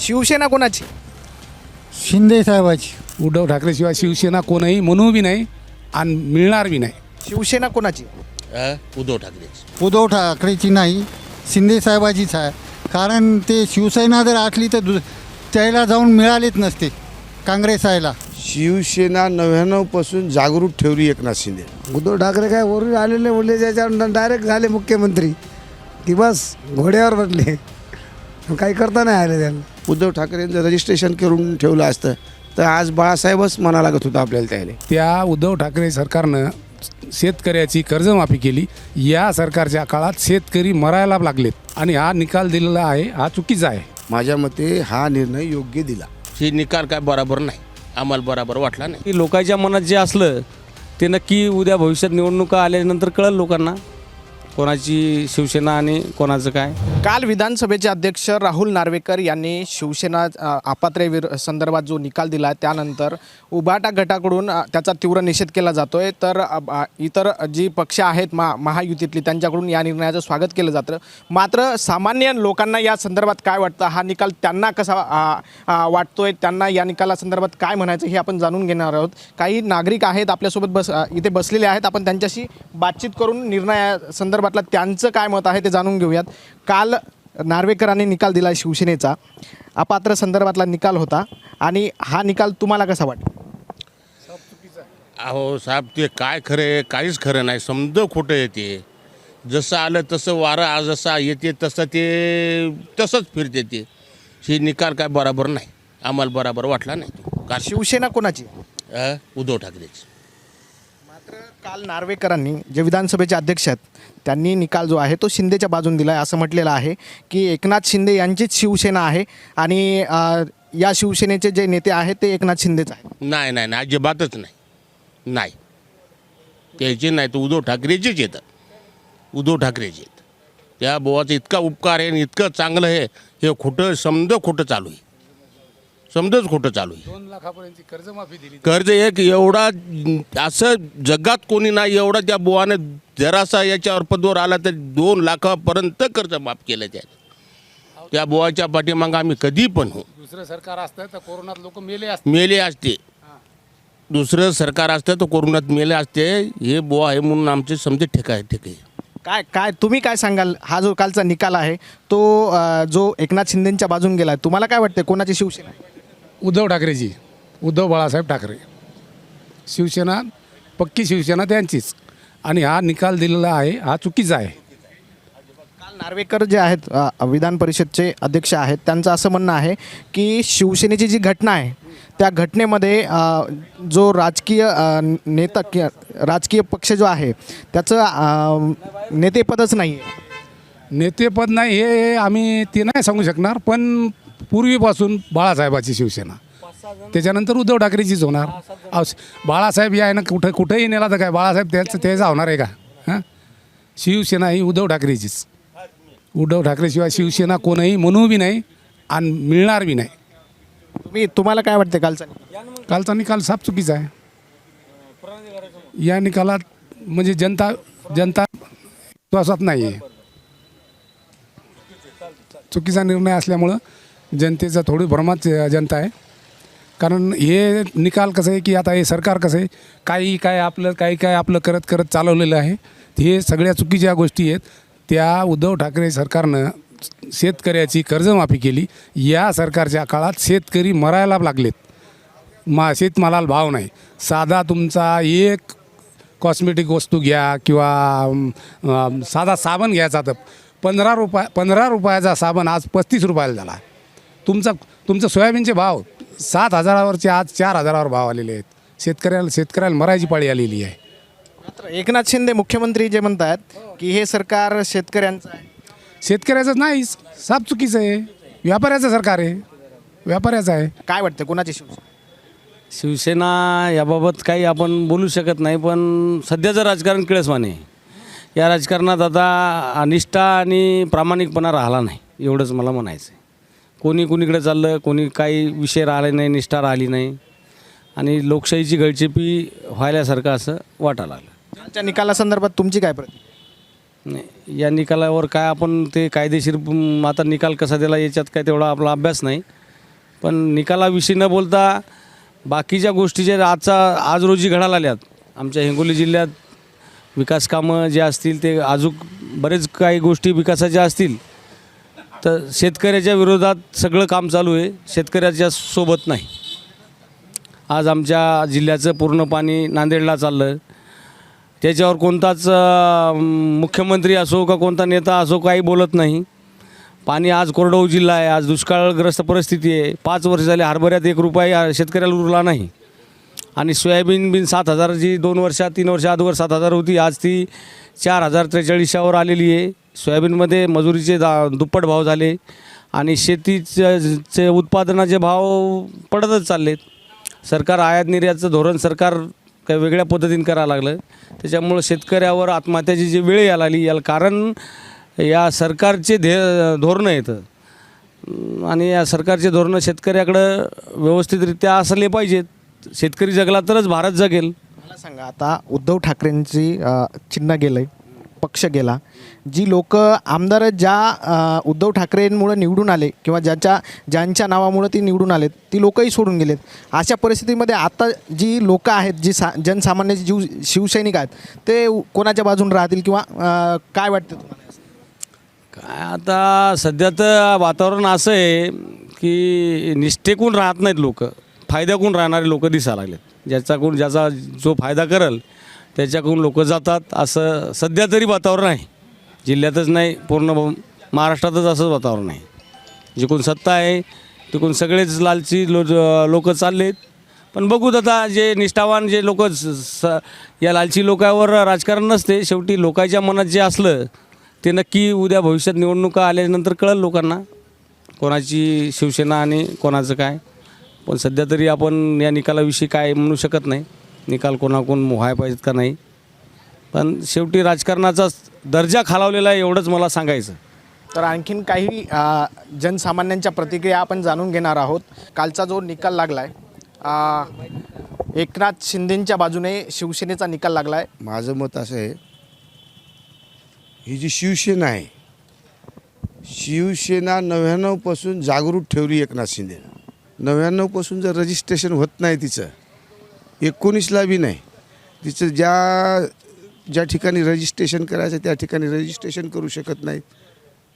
शिवसेना कोणाची? शिंदे साहेबाची. उद्धव ठाकरेशिवाय शिवसेना कोणही म्हणू बी नाही आणि मिळणार बी नाही. शिवसेना कोणाची? अ, उद्धव ठाकरेच. उद्धव ठाकरेची नाही शिंदे साहेबाचीच आहे. कारण ते शिवसेना जर असली तर दु त्याला जाऊन मिळालेच नसते काँग्रेस आयला. शिवसेना नव्याण्णवपासून जागृत ठेवली एकनाथ शिंदे. उद्धव ठाकरे काय वरून आलेले बोलले त्याच्यावर डायरेक्ट झाले मुख्यमंत्री. की बस घोड्यावर बसले. काही करता नाही आले त्यांना. उद्धव ठाकरेंचं रजिस्ट्रेशन करून ठेवलं असतं. तर आज बाळासाहेबच म्हणा लागत होतं आपल्याला त्याला. त्या उद्धव ठाकरे सरकारनं शेतकऱ्याची कर्जमाफी केली. या सरकारच्या काळात शेतकरी मरायला लागलेत. आणि हा निकाल दिलेला आहे हा चुकीचा आहे. माझ्या मते हा निर्णय योग्य दिला. ही निकाल काय बरोबर नाही. आम्हाला बरोबर वाटला नाही. की लोकांच्या मनात जे असलं ते नक्की उद्या भविष्यात निवडणुका आल्यानंतर कळलं लोकांना. कोणाची शिवसेना आणि कोणाचं काय. काल विधानसभेचे अध्यक्ष राहुल नार्वेकर यांनी शिवसेना आपात्रे विर संदर्भात जो निकाल दिला त्यानंतर उभाटा गटाकडून त्याचा तीव्र निषेध केला जातो आहे तर इतर जी पक्ष आहेत मा महायुतीतली त्यांच्याकडून या निर्णयाचं स्वागत केलं जातं. मात्र सामान्य लोकांना या संदर्भात काय वाटतं? हा निकाल त्यांना कसा वाटतो आहे त्यांना या निकालासंदर्भात काय म्हणायचं हे आपण जाणून घेणार आहोत. काही नागरिक आहेत आपल्यासोबत बस इथे बसलेले आहेत. आपण त्यांच्याशी बातचीत करून निर्णया संदर्भातला त्यांचं काय मत आहे ते जाणून घेऊयात. काल नार्वेकरांनी निकाल दिला शिवसेनेचा. अपात्र संदर्भातला निकाल होता आणि हा निकाल तुम्हाला कसा वाटतो? अहो साहेब ते काय खरं आहे काहीच खरं नाही. समज खोटं येते जसं आलं तसं वारं आज जसं येते तसं ते तसंच फिरते ते. ही निकाल काय बरोबर नाही. आम्हाला बरोबर वाटला नाही. का शिवसेना कोणाची? अ, उद्धव ठाकरेच. मात्र काल नार्वेकरांनी जे विधानसभेचे अध्यक्ष आहेत त्यांनी निकाल जो आहे तो शिंदेच्या बाजून दिला आहे असं म्हटलेलं आहे की एकनाथ शिंदे यांचीच शिवसेना आहे आणि अ, या शिवसेनेचे जे नेते आहेत ते एकनाथ शिंदेच आहेत. नाही नाही नाही अजिबातच नाही. नाही. त्याचे नाही तर उद्धव ठाकरेचेच येतात. उद्धव ठाकरेचे आहेत त्या बोवाचा इतका उपकार आहे आणि इतकं चांगलं आहे हे खोटं समज खोटं चालू आहे. समजच खोटं चालू आहे. दोन लाखापर्यंत कर्जमाफी दिली कर्ज एक एवढा असं जगात कोणी नाही एवढा त्या बुवाने जरासा याच्यावर पदवर आला तर दोन लाखापर्यंत कर्ज माफ केलं त्याने. त्या बुवाच्या पाठीमागं आम्ही कधी पण हो. दुसरं सरकार असतं तर कोरोनात लोक मेले असते. मेले असते. दुसरं सरकार असतं तर कोरोनात मेले असते. हे बुवा आहे म्हणून आमचे समजे ठेका आहे ठेके काय काय तुम्ही काय सांगाल? हा जो कालचा निकाल आहे तो अ, जो एकनाथ शिंदेच्या बाजून गेला आहे तुम्हाला काय वाटतं कोणाची शिवसेना आहे? उद्धव ठाकरेची उद्धव बाळासाहेब ठाकरे. शिवसेना पक्की शिवसेना त्यांचीच. आणि हा निकाल दिलेला आहे हा चुकीचा आहे. काल नार्वेकर जे आहेत अ, विधान परिषदचे अध्यक्ष आहेत त्यांचं असं म्हणणं आहे की शिवसेनेची जी घटना आहे त्या घटनेमध्ये अ, जो राजकीय अ, नेता कि राजकीय पक्ष जो आहे त्याचं अ, नेतेपदच नाही आहे नेतेपद नाही हे आम्ही ते नाही सांगू शकणार पण पूर्वीपासून बाळासाहेबाची शिवसेना. त्याच्यानंतर उद्धव ठाकरेचीच होणार. बाळासाहेब या ना कुठं कुठंही नेला तर काय? बाळासाहेब त्याचं त्याचा होणार आहे का? हां? शिवसेना ही उद्धव ठाकरेचीच. उद्धव ठाकरेशिवाय शिवसेना कोणही म्हणू बी नाही आणि मिळणार बी नाही. तुम्ही तुम्हाला काय वाटतं कालचा? कालचा निकाल साफ चुकीचा आहे. या निकालात म्हणजे जनता जनता विश्वासात नाही आहे चुकीचा निर्णय असल्यामुळं जनतेचा थोडी भ्रमात जनता आहे. कारण हे निकाल कसं आहे की आता हे सरकार कसं आहे काही काय आपलं काही काय आपलं करत करत चालवलेलं आहे. हे सगळ्या चुकीच्या गोष्टी आहेत. त्या उद्धव ठाकरे सरकारनं शेतकऱ्याची कर्जमाफी केली. या सरकारच्या काळात शेतकरी मरायला लागलेत. मा शेतमालाला भाव नाही. साधा तुमचा एक कॉस्मेटिक वस्तू घ्या किंवा साधा साबण घ्यायचा तर पंधरा रुपया पंधरा रुपयाचा साबण आज पस्तीस रुपयाला झाला. तुमचा तुमचं सोयाबीनचे भाव सात हजारावरचे आज चार हजारावर भाव आलेले आहेत. शेतकऱ्याला शेतकऱ्याला मरायची पाळी आलेली आहे. मात्र एकनाथ शिंदे मुख्यमंत्री जे म्हणतात की हे सरकार शेतकऱ्यांचं आहे. शेतकऱ्याचं नाही साफ चुकीचं आहे. व्यापाऱ्याचं सरकार आहे. व्यापाऱ्याचं आहे. काय वाटतं कोणाची शिवसेना? शिवसेना याबाबत काही आपण बोलू शकत नाही पण सध्याचं राजकारण किळसवाने आहे. या राजकारणात आता निष्ठा आणि प्रामाणिकपणा राहिला नाही एवढंच मला म्हणायचं आहे कोणी कुणीकडे चाललं कोणी काही विषय राहिले नाही निष्ठा राहिली नाही. आणि लोकशाहीची गळचेपी व्हायल्यासारखं असं वाटायला लागलं. कालच्या निकालासंदर्भात तुमची काय प्रति नाही या निकालावर काय आपण ते कायदेशीर म, आता निकाल कसा दिला याच्यात काय तेवढा आपला अभ्यास नाही. पण निकालाविषयी न बोलता बाकीच्या गोष्टी ज्या आजचा आज रोजी घडायला आल्यात आमच्या हिंगोली जिल्ह्यात विकास कामं जे असतील ते अजून बरेच काही गोष्टी विकासाच्या असतील. तर शेतकऱ्याच्या विरोधात सगळं काम चालू आहे. शेतकऱ्याच्या सोबत नाही. आज आमच्या जिल्ह्याचं पूर्ण पाणी नांदेडला चाललं त्याच्यावर कोणताच मुख्यमंत्री असो का कोणता नेता असो काही बोलत नाही. पाणी आज कोरडवाहू जिल्हा आहे. आज दुष्काळग्रस्त परिस्थिती आहे. पाच वर्ष झाले हरभऱ्यात एक रुपया शेतकऱ्याला उरला नाही. आणि सोयाबीन बिन सात हजार जी दोन वर्षात तीन वर्ष अगोदर सात हजार होती. आज ती चार हजार त्रेचाळीसच्यावर आलेली आहे. सोयाबीनमध्ये मजुरीचे दा दुप्पट भाव झाले आणि शेतीचे उत्पादनाचे भाव पडतच चाललेत. सरकार आयात निर्यातचं धोरण सरकार काही वेगळ्या पद्धतीने करायला लागलं. त्याच्यामुळं शेतकऱ्यावर आत्महत्याची जी वेळ यायला आली याला कारण या सरकारचे धे धोरणं येतं आणि या सरकारचे धोरणं शेतकऱ्याकडं व्यवस्थितरित्या असले पाहिजेत. शेतकरी जगला तरच भारत जगेल. मला सांगा आता उद्धव ठाकरेंची चिन्ह गेलं पक्ष गेला. जी लोक आमदार ज्या उद्धव ठाकरेंमुळे निवडून आले किंवा ज्याच्या ज्यांच्या नावामुळे ती निवडून आलेत ती लोकही सोडून गेलेत. अशा परिस्थितीमध्ये आता जी लोक आहेत जी सा जनसामान्य जीव शिवसैनिक आहेत ते कोणाच्या बाजून राहतील किंवा काय वाटतं तुम्हाला? काय आता सध्या तर वातावरण असं आहे की निष्ठेकून राहत नाहीत लोक. फायद्याकून राहणारे लोक दिसायला लागलेत. ज्याच्याकडून ज्याचा जो फायदा करल त्याच्याकडून लोक जातात असं सध्या तरी वातावरण आहे. जिल्ह्यातच नाही पूर्ण महाराष्ट्रातच असंच वातावरण आहे. जिकून सत्ता आहे तिकडून सगळेच लालची लो लोक चाललेत. पण बघूत आता जे निष्ठावान जे लोक स या लालची लोकांवर राजकारण नसते शेवटी लोकांच्या मनात जे असलं ते नक्की उद्या भविष्यात निवडणुका आल्यानंतर कळेल लोकांना. कोणाची शिवसेना आणि कोणाचं काय. पण सध्या तरी आपण या निकालाविषयी काय म्हणू शकत नाही. निकाल कोणाकोण व्हाय पाहिजेत का नाही. पण शेवटी राजकारणाचाच दर्जा खालावलेला आहे एवढंच मला सांगायचं. तर आणखीन काही अ, जनसामान्यांच्या प्रतिक्रिया आपण जाणून घेणार आहोत. कालचा जो निकाल लागला आहे एकनाथ शिंदेंच्या बाजूने शिवसेनेचा निकाल लागला आहे माझं मत असं आहे ही जी शिवसेना आहे शिवसेना नव्याण्णवपासून जागृत ठेवली एकनाथ शिंदेनं नव्याण्णवपासून जर रजिस्ट्रेशन होत नाही तिचं एकोणीसला बी नाही तिचं ज्या ज्या ठिकाणी रजिस्ट्रेशन करायचं त्या ठिकाणी रजिस्ट्रेशन करू शकत नाहीत.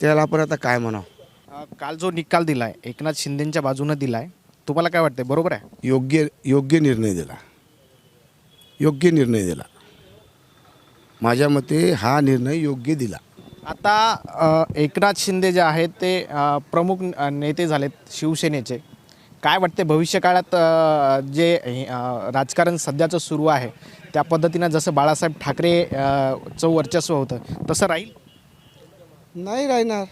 त्याला आपण आता काय म्हणावं? अ, काल जो निकाल दिला आहे एकनाथ शिंदेंच्या बाजूनं दिला आहे तुम्हाला काय वाटतंय? बरोबर आहे? योग्य योग्य निर्णय दिला. योग्य निर्णय दिला. माझ्या मते हा निर्णय योग्य दिला. आता अ, एकनाथ शिंदे जे आहेत ते अ, प्रमुख अ, नेते झालेत शिवसेनेचे. काय वाटते भविष्य काळात अ, जे अ, राजकारण सध्याचं सुरू आहे त्या पद्धतीनं जसं बाळासाहेब ठाकरे चं वर्चस्व होतं तसं राहील? नाही राहणार.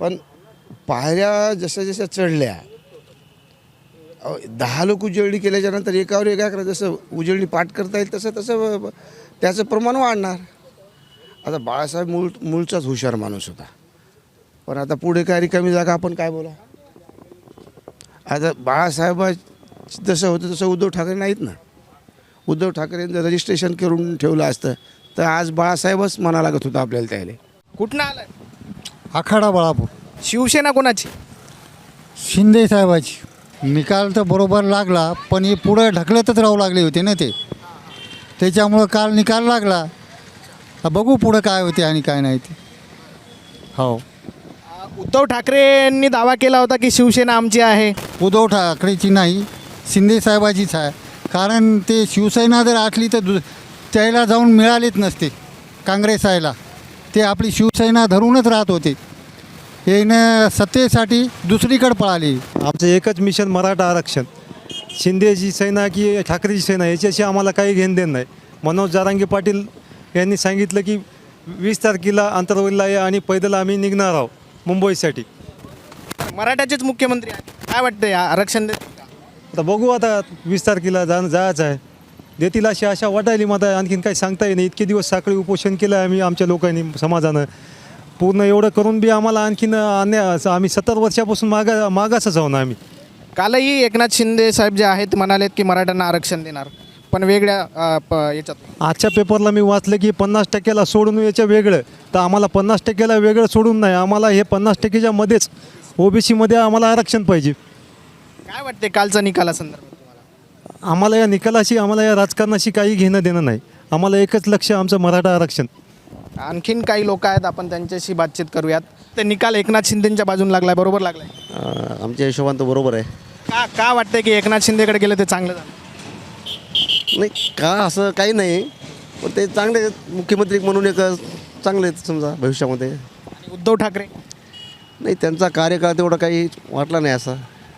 पण पायऱ्या जशा जशा चढल्या दहा लोक उजळणी केल्याच्यानंतर एकावर एका करा जसं उजळणी पाठ करता येईल तसं तसं त्याचं प्रमाण वाढणार. आता बाळासाहेब मूळ मूळचाच हुशार माणूस होता. पण आता पुढे काय रिकामी जागा आपण काय बोला? आता बाळासाहेब जसं होतं तसं उद्धव ठाकरे नाहीत ना. उद्धव ठाकरेंचं रजिस्ट्रेशन करून ठेवलं असतं. तर आज बाळासाहेबच म्हणा लागत होतं आपल्याला त्याला. कुठनं आलं आखाडा बाळापूर. शिवसेना कोणाची? शिंदे साहेबाची. निकाल तर बरोबर लागला पण हे पुढं ढकलतच राहू लागले होते ना ते. त्याच्यामुळं काल निकाल लागला. बघू पुढं काय होते आणि काय नाही ते. हो. उद्धव ठाकरेंनी दावा केला होता की शिवसेना आमची आहे. उद्धव ठाकरेची नाही शिंदे साहेबाचीच आहे. कारण ते शिवसेना जर असली तर दु त्याला जाऊन मिळालेच नसते काँग्रेस आयला. ते आपली शिवसेना धरूनच राहत होते. येणं सत्तेसाठी दुसरीकडे पळाली. आमचं एकच मिशन मराठा आरक्षण. शिंदेची सेना की ठाकरेची सेना याच्याशी आम्हाला काही घेणं देणं नाही. मनोज जारांगे पाटील यांनी सांगितलं की वीस तारखेला आंतरवलीला या आणि पैदल आम्ही निघणार आहोत मुंबईसाठी. मराठ्याचेच मुख्यमंत्री आहेत. काय वाटतं या आरक्षण? आता बघू आता वीस तारखेला जा जायचं आहे. देतील अशी आशा वाटायली. मला आणखीन काही सांगता येईल इतके दिवस साखळी उपोषण केलं आहे आम्ही आमच्या लोकांनी समाजानं. पूर्ण एवढं करून बी आम्हाला आणखीन अन्याय असं आम्ही सत्तर वर्षापासून मागा मागासच आहो ना आम्ही. कालही एकनाथ शिंदे साहेब जे आहेत म्हणालेत की मराठ्यांना आरक्षण देणार. पण वेगळ्या प- याच्यात. आजच्या पेपरला मी वाचलं की पन्नास टक्क्याला सोडून याच्या वेगळं. तर आम्हाला पन्नास टक्क्याला वेगळं सोडून नाही. आम्हाला हे पन्नास टक्केच्या मध्येच ओबीसीमध्ये आम्हाला आरक्षण पाहिजे. काय वाटते कालचा निकालासंदर्भात तुम्हाला? आम्हाला या निकालाशी आम्हाला या राजकारणाशी काही घेणं देणं नाही. आम्हाला एकच लक्ष आमचं मराठा आरक्षण. आणखीन काही लोक आहेत आपण त्यांच्याशी बातचीत करूयात. ते निकाल एकनाथ शिंदेच्या बाजून लागलाय बरोबर लागलाय? अं, आमच्या हिशोबानं तर बरोबर आहे. का का वाटतंय की एकनाथ शिंदेकडे गेलं ते चांगलं झालं? नाही का असं काही नाही. पण ते चांगले आहेत. मुख्यमंत्री म्हणून एक चांगले आहेत समजा भविष्यामध्ये. आणि उद्धव ठाकरे? नाही त्यांचा कार्यकाळ तेवढा काही वाटला नाही असा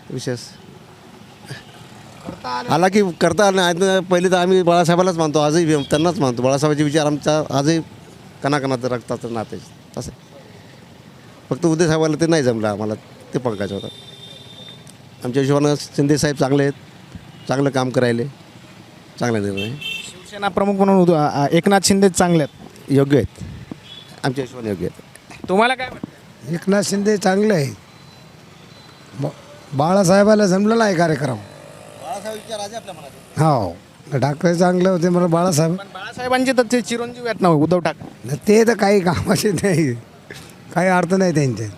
विशेष. आला की करता आला नाही पहिले तर आम्ही बाळासाहेबालाच मानतो आजही त्यांनाच मानतो. बाळासाहेबांचे विचार आमच्या आजही कणाकणात रक्ताचं नाते. आहे. फक्त उदय साहेबाला ते नाही जमलं आम्हाला ते पंकायचं होतं. आमच्या हिशोबानं शिंदे साहेब चांगले आहेत चांगलं काम करायले चांगला निर्णय. आहे. शिवसेना प्रमुख म्हणून उद- आ- एकनाथ शिंदे चांगले आहेत. योग्य आहेत. आमच्या हिशोबाने योग्य आहेत. तुम्हाला काय वाटतं? एकनाथ शिंदे चांगले आहे ब- बाळासाहेबाला जमलं नाही कार्यक्रम. हो. ठाकरे चांगले होते मला बाळासाहेब पण बाळासाहेबांचे तर ते चिरंजीव आहेत ना उद्धव ठाकरे. न ते तर काही कामाचे नाही. काही अर्थ नाही त्यांचे.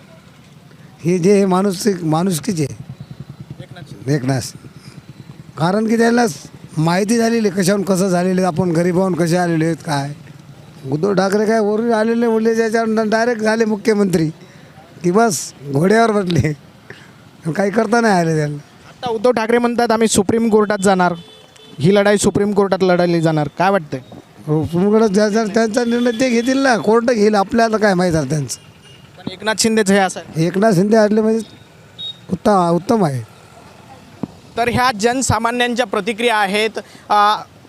हे जे हे माणूस माणुसकीचे. एकनाथ. कारण की त्याला माहिती झालेली आहे कशाहून कसं झालेलं आहे आपण गरीबाहून कसे आलेले आहेत काय? उद्धव ठाकरे काय वरून आलेले बोलले त्याच्यावर डायरेक्ट झाले मुख्यमंत्री. की बस घोड्यावर बसले. काही करता नाही आले त्याला आता उद्धव ठाकरे म्हणतात आम्ही सुप्रीम कोर्टात जाणार. ही लढाई सुप्रीम कोर्टात लढायली जाणार. काय वाटतंय? तुमकडं ज्याचा त्यांचा निर्णय ते घेतील ना. कोर्ट घेईल आपल्याला काय माहीत आहे त्यांचं. पण एकनाथ शिंदेचं हे असं आहे. एकनाथ शिंदे आले म्हणजे उत्तम उत्तम आहे. तर ह्या जनसामान्यांच्या प्रतिक्रिया आहेत.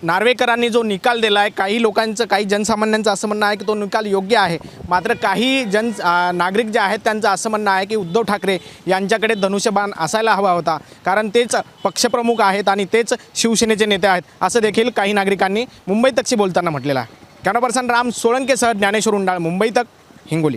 नार्वेकरांनी जो निकाल दिला आहे काही लोकांचं काही जनसामान्यांचं असं म्हणणं आहे की तो निकाल योग्य आहे. मात्र काही जन नागरिक जे आहेत त्यांचं असं म्हणणं आहे की उद्धव ठाकरे यांच्याकडे धनुष्यबाण असायला हवा होता. कारण तेच पक्षप्रमुख आहेत आणि तेच शिवसेनेचे नेते आहेत. असं देखील काही नागरिकांनी मुंबई तकशी बोलताना म्हटलेलं आहे. कॅमेरा पर्सन राम सोळंकेसह ज्ञानेश्वर उंडाळ मुंबई तक हिंगोली.